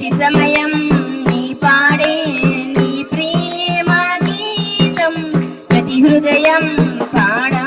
మంచి సమయం నీ పాడే నీ ప్రేమ గీతం ప్రతి హృదయం పాడా.